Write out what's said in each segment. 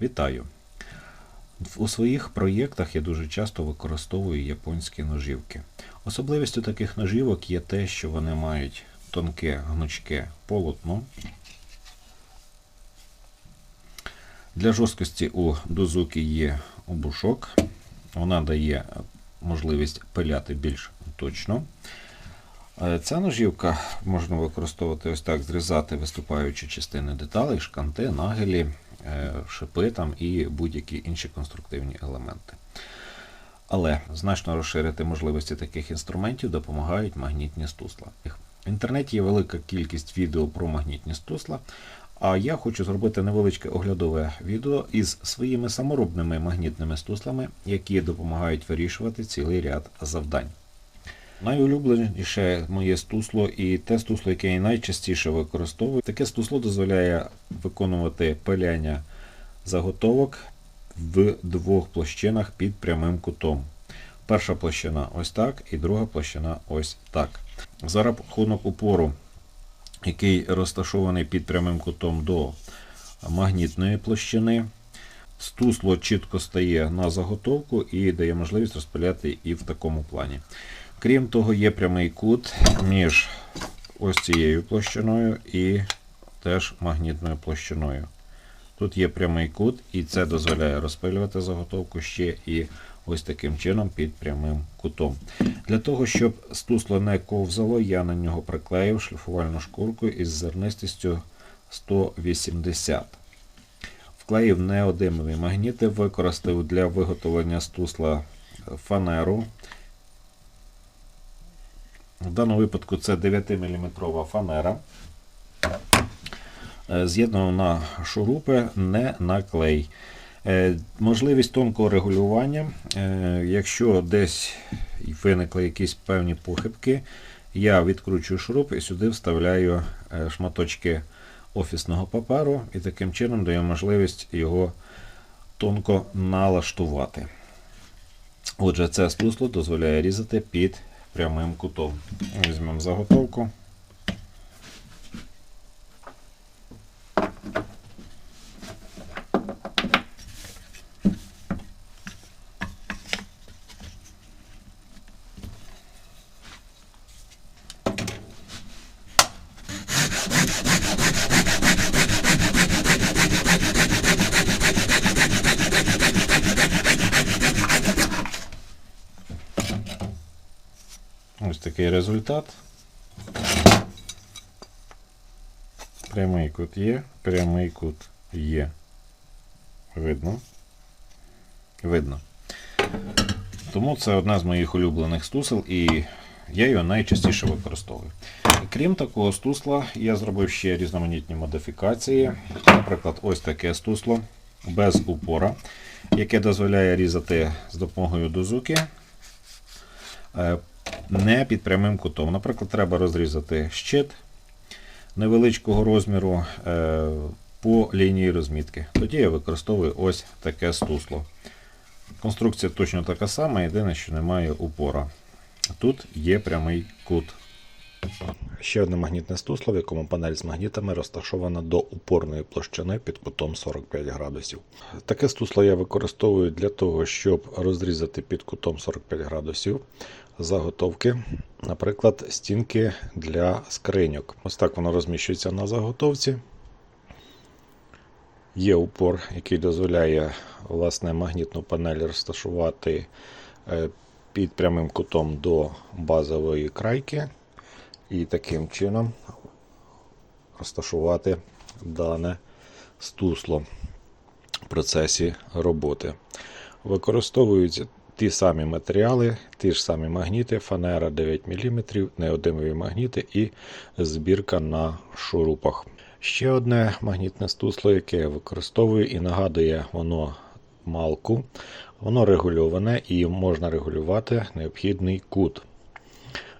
Вітаю! У своїх проєктах я дуже часто використовую японські ножівки. Особливістю таких ножівок є те, що вони мають тонке гнучке полотно. Для жорсткості у дозуки є обушок. Вона дає можливість пиляти більш точно. Е, Ця ножівка можна використовувати ось так, зрізати виступаючі частини деталей, шканти, нагелі, шипи там і будь-які інші конструктивні елементи. Але значно розширити можливості таких інструментів допомагають магнітні стусла. В інтернеті є велика кількість відео про магнітні стусла, а я хочу зробити невеличке оглядове відео із своїми саморобними магнітними стуслами, які допомагають вирішувати цілий ряд завдань. Найулюбленіше моє стусло і те стусло, яке я найчастіше використовую. Таке стусло дозволяє виконувати пиляння заготовок в двох площинах під прямим кутом. Перша площина ось так, і друга площина ось так. За рахунок упору, який розташований під прямим кутом до магнітної площини, стусло чітко стає на заготовку і дає можливість розпиляти і в такому плані. Крім того, є прямий кут між ось цією площиною і теж магнітною площиною. Тут є прямий кут, і це дозволяє розпилювати заготовку ще і ось таким чином під прямим кутом. Для того, щоб стусло не ковзало, я на нього приклеїв шліфувальну шкурку із зернистістю 180. Вклеїв неодимові магніти, використав для виготовлення стусла фанеру. В даному випадку це 9-мм фанера. Е, З'єднано на шурупи, не на клей. Е, Можливість тонкого регулювання. Е, Якщо десь виникли якісь певні похибки, я відкручую шуруп і сюди вставляю шматочки офісного паперу і таким чином даю можливість його тонко налаштувати. Отже, це стусло дозволяє різати під прямим кутом. Візьмемо заготовку. Ось такий результат. Прямий кут є, прямий кут є. Видно? Видно. Тому це одна з моїх улюблених стусел і я його найчастіше використовую. Крім такого стусла, я зробив ще різноманітні модифікації. Наприклад, ось таке стусло без упора, яке дозволяє різати з допомогою дозуки е, не під прямим кутом. Наприклад, треба розрізати щит невеличкого розміру е, по лінії розмітки. Тоді я використовую ось таке стусло. Конструкція точно така сама, єдине, що немає упора. Тут є прямий кут. Ще одне магнітне стусло, в якому панель з магнітами розташована до упорної площини під кутом 45 градусів. Таке стусло я використовую для того, щоб розрізати під кутом 45 градусів заготовки, наприклад, стінки для скриньок. Ось так воно розміщується на заготовці. Є упор, який дозволяє власне магнітну панель розташувати е, під прямим кутом до базової крайки. І таким чином розташувати дане стусло в процесі роботи. Використовуються ті самі матеріали, ті ж самі магніти, фанера 9 мм, неодимові магніти і збірка на шурупах. Ще одне магнітне стусло, яке я використовую і нагадує воно малку. Воно регульоване і можна регулювати необхідний кут.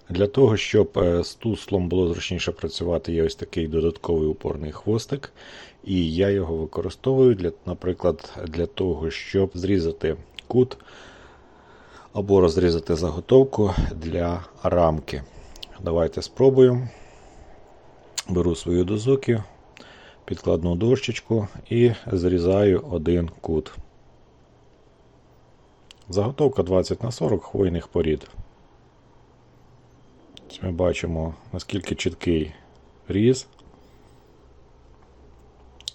Для того, щоб е, з туслом було зручніше працювати, є ось такий додатковий упорний хвостик. І я його використовую, для, наприклад, для того, щоб зрізати кут або розрізати заготовку для рамки. Давайте спробуємо. Беру свою дозуки, підкладну дощечку і зрізаю один кут. Заготовка 20 на 40 хвойних порід. Ось Ми бачимо, наскільки чіткий різ.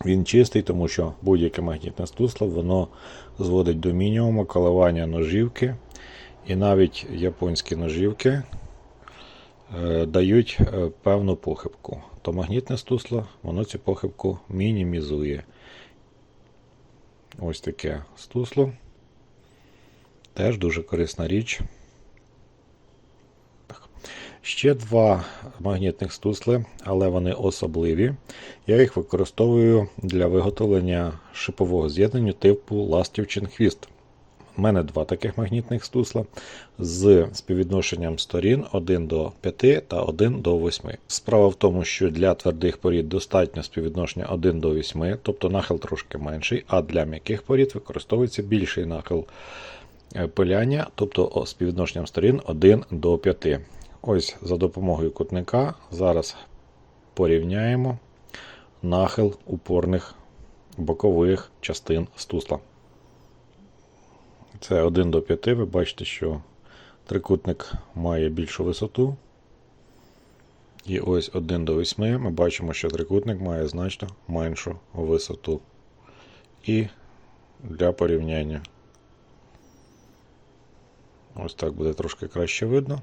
Він чистий, тому що будь-яке магнітне стусло воно зводить до мінімуму коливання ножівки. І навіть японські ножівки е, дають е, певну похибку. То магнітне стусло, воно цю похибку мінімізує. Ось таке стусло. Теж дуже корисна річ. Ще два магнітних стусли, але вони особливі. Я їх використовую для виготовлення шипового з'єднання типу ластівчин хвіст. У мене два таких магнітних стусла з співвідношенням сторін 1 до 5 та 1 до 8. Справа в тому, що для твердих порід достатньо співвідношення 1 до 8, тобто нахил трошки менший, а для м'яких порід використовується більший нахил е, пиляння, тобто співвідношенням сторін 1 до 5. Ось за допомогою кутника зараз порівняємо нахил упорних бокових частин стусла. Це 1 до 5. Ви бачите, що трикутник має більшу висоту. І ось 1 до 8 ми бачимо, що трикутник має значно меншу висоту. І для порівняння. Ось так буде трошки краще видно.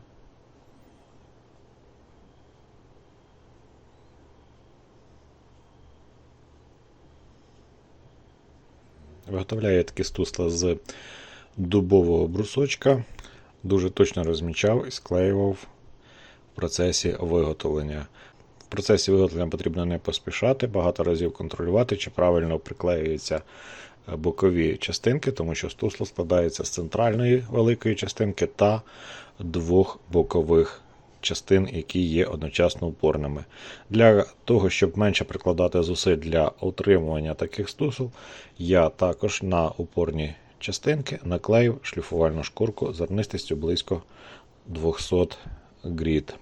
Виготовляю такі стусла з дубового брусочка. Дуже точно розмічав і склеював в процесі виготовлення. В процесі виготовлення потрібно не поспішати, багато разів контролювати, чи правильно приклеюються е, бокові частинки, тому що стусло складається з центральної великої частинки та двох бокових частин, які є одночасно упорними. Для того, щоб менше прикладати зусиль для утримування таких стусел, я також на упорні частинки наклеїв шліфувальну шкурку зернистістю близько 200 гріт.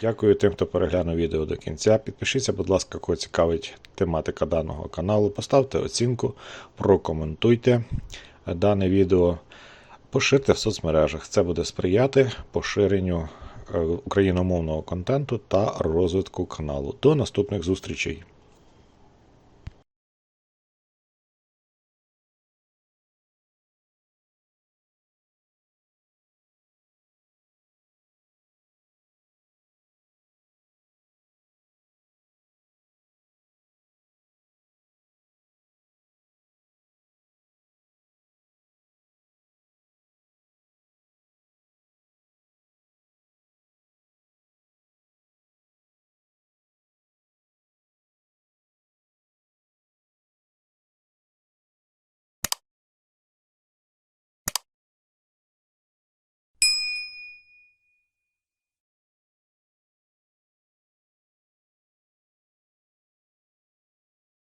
Дякую тим, хто переглянув відео до кінця. Підпишіться, будь ласка, кого цікавить тематика даного каналу. Поставте оцінку, прокоментуйте дане відео, поширте в соцмережах. Це буде сприяти поширенню україномовного контенту та розвитку каналу. До наступних зустрічей!